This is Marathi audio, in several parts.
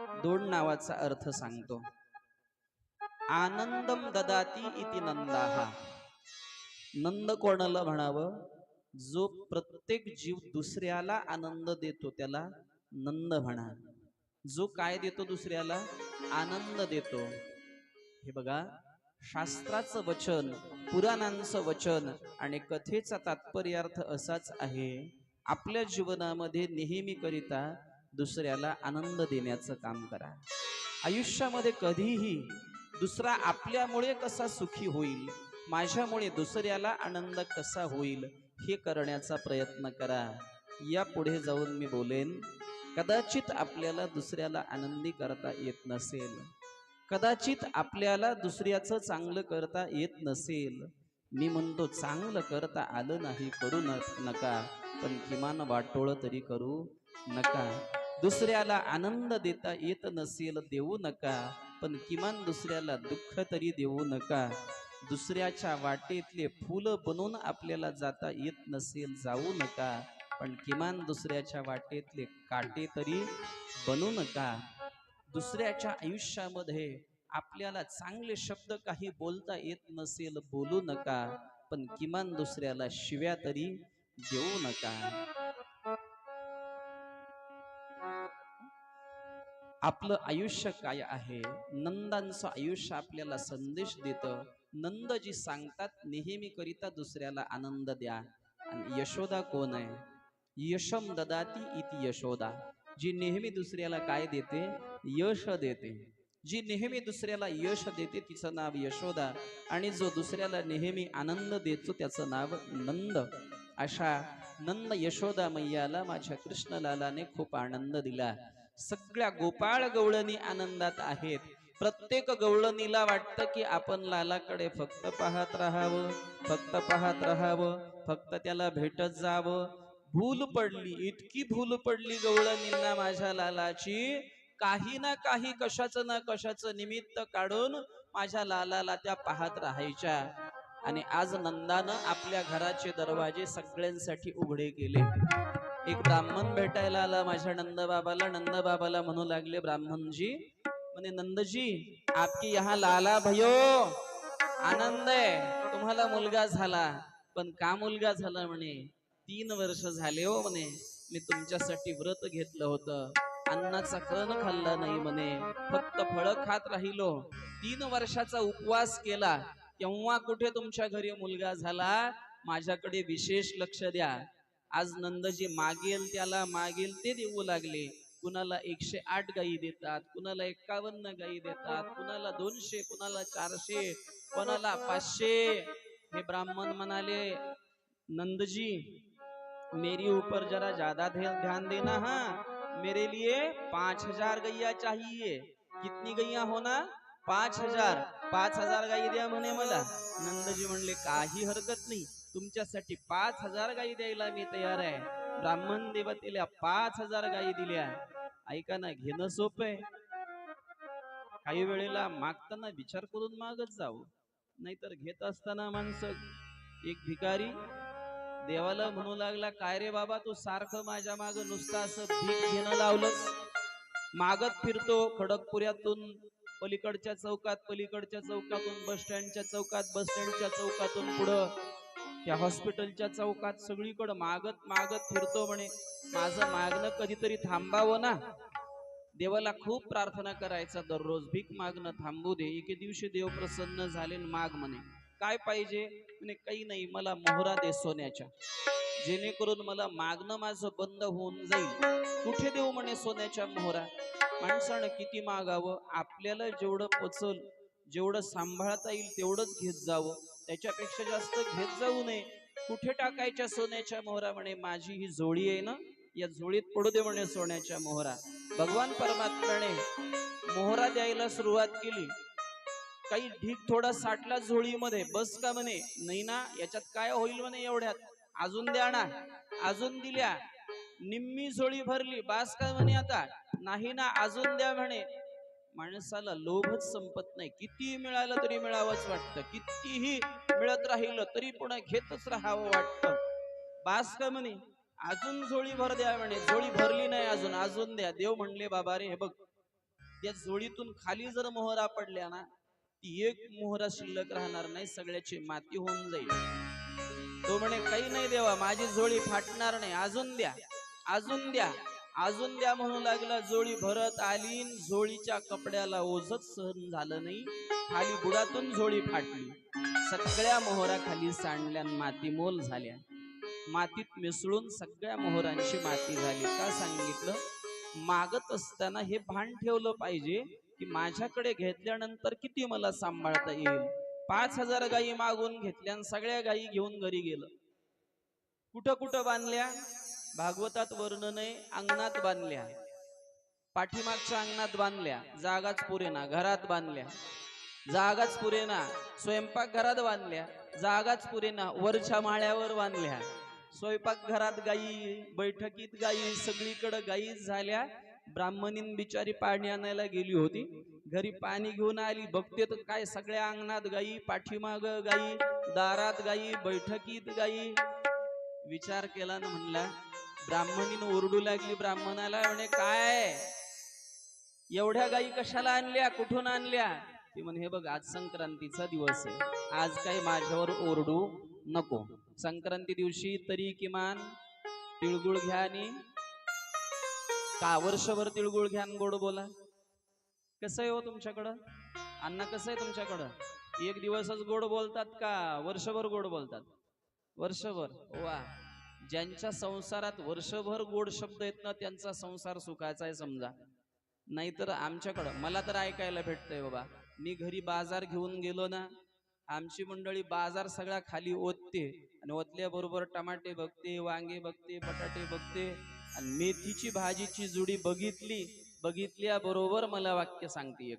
दोन नावाचा अर्थ सांगतो. आनंदम ददाती इति नंदाहा. नंद कोणाला म्हणावं? जो प्रत्येक जीव दुसऱ्याला आनंद देतो त्याला नंद म्हणा. जो काय देतो दुसऱ्याला? आनंद देतो. हे बघा शास्त्राचं वचन पुराणांचं वचन आणि कथेचा तात्पर्यार्थ असाच आहे. आपल्या जीवनामध्ये नेहमीकरिता दुसऱ्याला आनंद देण्याचं काम करा. आयुष्यामध्ये कधीही दुसरा आपल्यामुळे कसा सुखी होईल माझ्यामुळे दुसऱ्याला आनंद कसा होईल हे करण्याचा प्रयत्न करा. या पुढे जाऊन मी बोलेन कदाचित आपल्याला दुसऱ्याला आनंदी करता येत नसेल. कदाचित आपल्याला दुसऱ्याचं चांगलं करता येत नसेल. मी म्हणतो चांगलं करता आलं नाही करू न नका. पण किमान वाटोळं तरी करू नका. दुसऱ्याला आनंद देता येत नसेल देऊ नका पण किमान दुसऱ्याला दुःख तरी देऊ नका. दुसऱ्याच्या वाटेतले फुलं बनून आपल्याला जाता येत नसेल जाऊ नका पण किमान दुसऱ्याच्या वाटेतले काटे तरी बनू नका. दुसऱ्याच्या आयुष्यामध्ये आपल्याला चांगले शब्द काही बोलता येत नसेल बोलू नका पण किमान दुसऱ्याला शिव्या तरी देऊ नका. आपलं आयुष्य काय आहे? नंदांचं आयुष्य आपल्याला संदेश देतं. नंद जी सांगतात नेहमी करिता दुसऱ्याला आनंद द्या. आणि यशोदा कोण आहे? यशम ददाती इति यशोदा. जी नेहमी दुसऱ्याला काय देते? यश देते. जी नेहमी दुसऱ्याला यश देते तिचं नाव यशोदा. आणि जो दुसऱ्याला नेहमी आनंद देतो त्याचं नाव नंद. अशा नंद यशोदा मैयाला माझ्या कृष्णलालाने खूप आनंद दिला. सगळ्या गोपाळ गवळणी आनंदात आहेत. प्रत्येक गवळणीला वाटतं की आपण लालाकडे फक्त पाहत राहावं फक्त पाहत राहावं फक्त त्याला भेटत जावं. भूल पडली इतकी भूल पडली गवळणींना माझ्या लालाची. काही ना काही कशाचं ना कशाचं निमित्त काढून माझ्या लालाला त्या पाहत राहायच्या. आणि आज नंदानं आपल्या घराचे दरवाजे सगळ्यांसाठी उघडे केले. एक ब्राह्मण भेटायला आला माझ्या नंदबाबाला. नंदबाबाला म्हणू लागले ब्राह्मणजी म्हणे नंदजी आपकी यहाँ लाला भयो आनंद आहे. तुम्हाला मुलगा झाला पण का मुलगा झाला म्हणे? तीन वर्ष झाले हो म्हणे. मी तुमच्यासाठी व्रत घेतलं होतं. अन्नाचा कण खाल्ला नाही म्हणे. फक्त फळ खात राहिलो. तीन वर्षाचा उपवास केला. तेव्हा कुठे तुमच्या घरी मुलगा झाला? माझ्याकडे विशेष लक्ष द्या. आज नंदजी मागेल त्याला मागेल ते देऊ लागले. कुणाला एकशे आठ गायी देतात कुणाला एकावन्न गायी देतात कुणाला दोनशे कुणाला चारशे कोणाला पाचशे. हे ब्राह्मण म्हणाले नंदजी मेरी ऊपर जरा ज्यादा ध्यान देना हा. मेरे लिए पांच हजार गैया चाहिए. कितनी गैया होना? पाच हजार. पाच हजार गायी द्या म्हणे मला. काही हरकत नाही. तुमच्यासाठी पाच हजार गायी द्यायला मी तयार आहे. ब्राह्मण देवतेला पाच हजार गायी दिल्या ऐका ना घेणं सोपं आहे. काही वेळेला मागताना विचार करून मागत जाऊ. नाहीतर घेत असताना माणसं एक भिकारी देवाला म्हणू लागला काय रे बाबा तू सारखं माझ्या माग नुसतं असं भीक घेणं लावलं मागत फिरतो खडकपुऱ्यातून पलीकडच्या चौकात पलीकडच्या चौकातून बस स्टँडच्या चौकात बस स्टँडच्या चौकातून पुढं. त्या हॉस्पिटलच्या चौकात सगळीकडं मागत मागत फिरतो म्हणे. माझं मागणं कधीतरी थांबावं ना. देवाला खूप प्रार्थना करायचा दररोज. भीक मागणं थांबू दे. एके दिवशी देव प्रसन्न झाले माग म्हणे. काय पाहिजे? म्हणे काही नाही. मला मोहरा दे सोन्याच्या. जेणेकरून मला मागणं माझं बंद होऊन जाईल. कुठे देऊ म्हणे सोन्याच्या मोहरा? माणसानं किती मागावं? आपल्याला जेवढं पचल जेवढं सांभाळता येईल तेवढंच घेत जावं. त्याच्यापेक्षा जास्त घेत जाऊ नये. कुठे टाकायच्या सोन्याच्या मोहरा म्हणे? माझी ही जोडी आहे ना? या जोडीत पडू दे म्हणे सोन्याच्या मोहरा. भगवान परमात्म्याने मोहरा द्यायला सुरुवात केली. काही ढीक थोडा साठला झोळीमध्ये बस का म्हणे? नाही ना? याच्यात काय होईल म्हणे एवढ्यात? अजून द्या ना अजून दिल्या. निम्मी झोळी भरली. बास का म्हणे आता? नाही ना अजून द्या म्हणे. माणसाला लोभच संपत नाही. कितीही मिळालं तरी मिळावंच वाटतं. कितीही मिळत राहिलं तरी पुन्हा घेतच राहावं वाटतं. बास का म्हणे? अजून झोळी भर द्या म्हणे. झोळी भरली नाही अजून. अजून द्या. देव म्हणले बाबा रे हे बघ. या जोडीतून खाली जर मोहरा पडल्या ना ती एक मोहरा शिल्लक राहणार नाही. सगळ्याची माती होऊन जाईल. तो म्हणे काही नाही देवा माझी जोळी फाटणार नाही. अजून द्या अजून द्या अजून द्या म्हणू लागला. जोडी भरत आली जोळीच्या कपड्याला ओझत सहन झालं नाही. खाली बुडातून जोळी फाटली. सगळ्या मोहरा खाली सांडल्या न मातीमोल झाल्या. मातीत मिसळून सगळ्या मोहरांची माती झाली. का सांगितलं? मागत असताना हे भान ठेवलं पाहिजे की माझ्याकडे घेतल्यानंतर किती मला सांभाळता येईल? पाच हजार गायी मागून घेतल्या आणि सगळ्या गायी घेऊन घरी गेलं. कुठं कुठं बांधल्या? भागवतात वर्णन आहे अंगणात बांधल्या. पाठीमागच्या अंगणात बांधल्या. जागाच पुरेना घरात बांधल्या. जागाच पुरेना स्वयंपाक घरात बांधल्या. जागाच पुरेना वरच्या माळ्यावर बांधल्या. स्वयंपाक घरात गायी बैठकीत गायी सगळीकडे गायी झाल्या. ब्राह्मणीन बिचारी पाणी आणायला गेली होती. घरी पाणी घेऊन आली. बघते तर काय सगळ्या अंगणात गाई पाठीमाग गाई दारात गाई बैठकीत गाई. विचार केला ना म्हणला ब्राह्मणीनं ओरडू लागली ब्राह्मणाला म्हणे काय? एवढ्या गायी कशाला आणल्या? कुठून आणल्या? ती म्हणे हे बघ आज संक्रांतीचा दिवस आहे. आज काही माझ्यावर ओरडू नको. संक्रांती दिवशी तरी किमान तिळगुळ घ्या आणि का वर्षभर तिळगुळ घ्या गोड बोला. कसं आहे हो तुमच्याकडं? अण्णा कसं आहे तुमच्याकडं? एक दिवसच गोड बोलतात का? वर्षभर गोड बोलतात. वर्षभर? वा. ज्यांच्या संसारात वर्षभर गोड शब्द आहेत ना त्यांचा संसार सुखायचा आहे समजा. नाहीतर आमच्याकडं मला तर ऐकायला भेटतंय बाबा. मी घरी बाजार घेऊन गेलो ना आमची मंडळी बाजार सगळा खाली ओतते. आणि ओतल्याबरोबर टमाटे बघते वांगे बघते बटाटे बघते. आणि मेथीची भाजीची जुडी बघितली बघितल्याबरोबर मला वाक्य सांगते एक.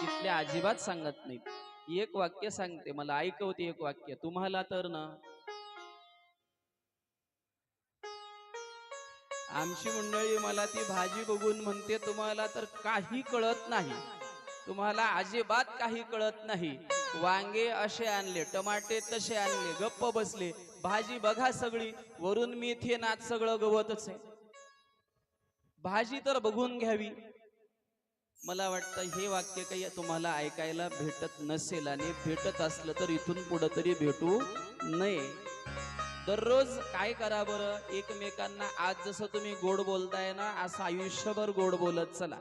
तिथल्या अजिबात सांगत नाहीत एक वाक्य सांगते मला ऐकवते एक वाक्य. तुम्हाला तर ना. आमची मंडळी मला ती भाजी बघून म्हणते तुम्हाला तर काही कळत नाही. तुम्हाला अजिबात काही कळत नाही. वांगे असे आणले टमाटे तसे आणले गप्प बसले. भाजी बघा सगळी वरून मेथी नाच सगळं गवतच आहे. भाजी तर बघून घ्यावी. मला वाटतं हे वाक्य काही तुम्हाला ऐकायला भेटत नसेल आणि भेटत असलं तर इथून पुढं तरी भेटू नये. दररोज काय करा बरं? एकमेकांना आज जसं तुम्ही गोड बोलताय ना असं आयुष्यभर गोड बोलत चला.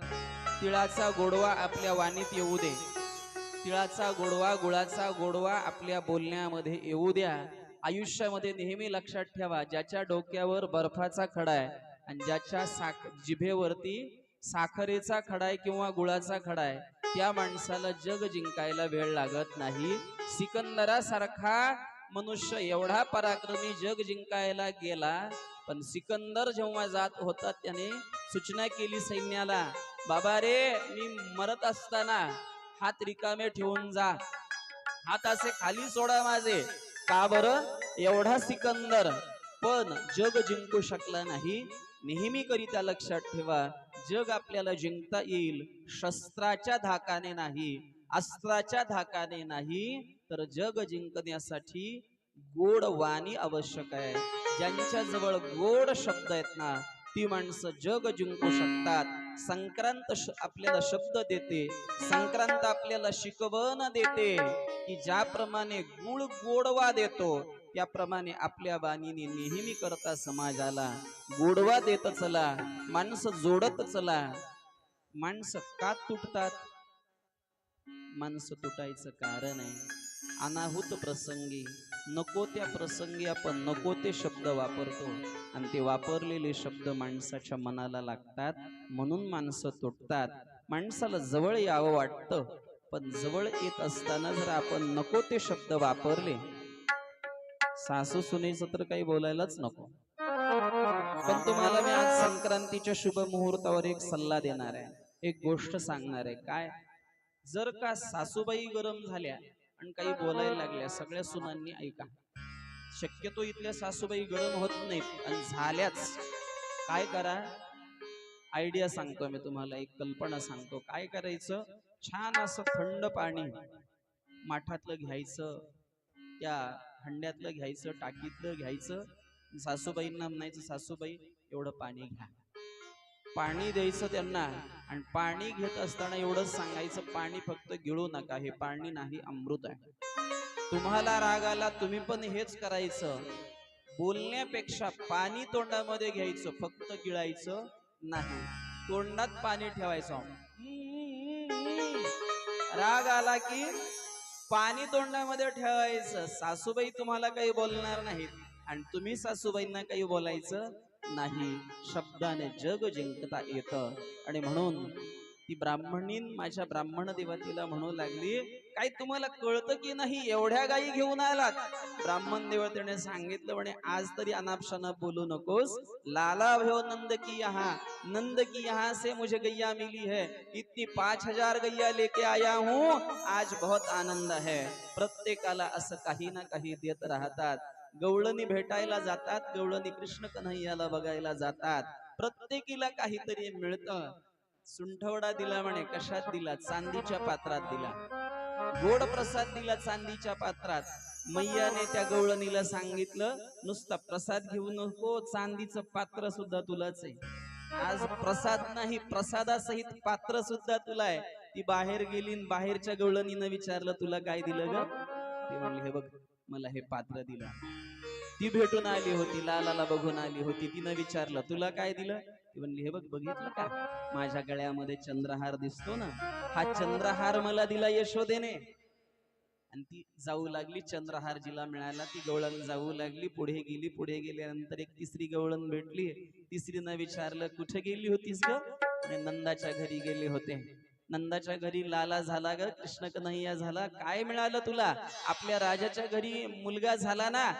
तिळाचा गोडवा आपल्या वाणीत येऊ दे. तिळाचा गोडवा गुळाचा गोडवा आपल्या बोलण्यामध्ये येऊ द्या. आयुष्यामध्ये नेहमी लक्षात ठेवा ज्याच्या डोक्यावर बर्फाचा खडा आहे आणि ज्याच्या साख जिभेवरती साखरेचा खडाय किंवा गुळाचा खडाय त्या माणसाला जग जिंकायला वेळ लागत नाही. सिकंदरासारखा मनुष्य एवढा पराक्रमी जग जिंकायला गेला पण सिकंदर जेव्हा जात होता त्याने सूचना केली सैन्याला बाबा रे मी मरत असताना हात रिकामे ठेवून जा. हात असे खाली सोडा माझे. का बरं? एवढा सिकंदर. पण जग जिंकू शकला नाही. नेहमीकरिता लक्षात ठेवा जग आपल्याला जिंकता येईल. शस्त्राच्या धाकाने नाही अस्त्राच्या धाकाने नाही तर जग जिंकण्यासाठी गोड वाणी आवश्यक आहे. ज्यांच्या जवळ गोड शब्द आहेत ना ती माणसं जग जिंकू शकतात. संक्रांत आपल्याला शब्द देते. संक्रांत आपल्याला शिकवण देते की ज्याप्रमाणे गुळ गोडवा देतो त्याप्रमाणे आपल्या बाणीने नेहमी करता समाजाला गोडवा देत चला माणसं जोडत चला. माणसं का तुटतात? माणसं तुटायचं कारण आहे. अनाहूत प्रसंगी नको त्या प्रसंगी आपण नको ते शब्द वापरतो. आणि ते वापरलेले शब्द माणसाच्या मनाला लागतात म्हणून माणसं तुटतात. माणसाला जवळ यावं वाटतं पण जवळ येत असताना जर आपण नको ते शब्द वापरले सासू सुनेचं तर काही बोलायलाच नको. पण तुम्हाला मी आज संक्रांतीच्या शुभ मुहूर्तावर एक सल्ला देणार आहे. एक गोष्ट सांगणार आहे. काय? जर का सासूबाई गरम झाल्या आणि काही बोलायला लागल्या सगळ्या सुनांनी ऐका. शक्यतो इथल्या सासूबाई गरम होत नाहीत आणि झाल्याच. काय करा? आयडिया सांगतो मी तुम्हाला एक कल्पना सांगतो. काय करायचं? छान असं थंड पाणी माठातलं घ्यायचं. त्या हंड्यातलं घ्यायचं टाकीतलं घ्यायचं सासूबाईंना म्हणायचं सासूबाई एवढं पाणी घ्या. पाणी द्यायचं त्यांना आणि पाणी घेत असताना एवढंच सांगायचं पाणी फक्त गिळू नका हे पाणी नाही अमृत आहे. तुम्हाला राग आला तुम्ही पण हेच करायचं. बोलण्यापेक्षा पाणी तोंडामध्ये घ्यायचं फक्त गिळायचं नाही. तोंडात पाणी ठेवायचं. राग आला की पाणी तोंडामध्ये ठेवायचं. सासूबाई तुम्हाला काही बोलणार नाहीत. आणि तुम्ही सासूबाईंना काही बोलायचं नाही. शब्दाने जग जिंकता येतं. आणि म्हणून ती ब्राह्मणीन माझ्या ब्राह्मण देवतेला म्हणू लागली काय तुम्हाला कळतं की नाही? एवढ्या गायी घेऊन आलात. ब्राह्मण देवतेने सांगितलं म्हणे आज तरी अनापशानं बोलू नकोस. लाला भयो नंद की यहाँ नंद की यहाँ से मुझे गैया मिली है. इतनी पाच हजार गैया लेके आया हूँ. आज बहुत आनंद है. प्रत्येकाला असं काही ना काही देत राहतात. गवळणी भेटायला जातात गवळणी कृष्ण कन्हैयाला बघायला जातात. प्रत्येकीला काहीतरी मिळतं. सुंठवडा दिला म्हणे कशात दिला? चांदीच्या पात्रात दिला. गोड प्रसाद दिला चांदीच्या पात्रात. मैयाने त्या गवळणीला सांगितलं नुसता प्रसाद घेऊ नको चांदीचं पात्र सुद्धा तुलाच आहे. आज प्रसाद नाही प्रसादासहित पात्र सुद्धा तुला आहे. ती बाहेर गेली बाहेरच्या गवळणीनं विचारलं तुला काय दिलं ग? ती म्हणली हे बघ मला हे पात्र दिलं. ती भेटून आली होती लालाला बघून आली होती. तिनं विचारलं तुला काय दिलं? ती म्हणली हे बघ बघितलं का? माझ्या गळ्यामध्ये चंद्रहार दिसतो ना? हा चंद्रहार मला दिला यशोदेने. आणि ती जाऊ लागली चंद्रहार जिला मिळाला ती गवळण जाऊ लागली पुढे गेली पुढे गेल्यानंतर एक तिसरी गवळण भेटली. तिसरीनं विचारलं कुठे गेली होतीस ग? आणि नंदाच्या घरी गेले होते. नंदाच्या घरी लाला झाला ग कृष्ण कन्हैया झाला. काय मिळालं तुला? आपल्या राजाच्या घरी मुलगा झाला ना?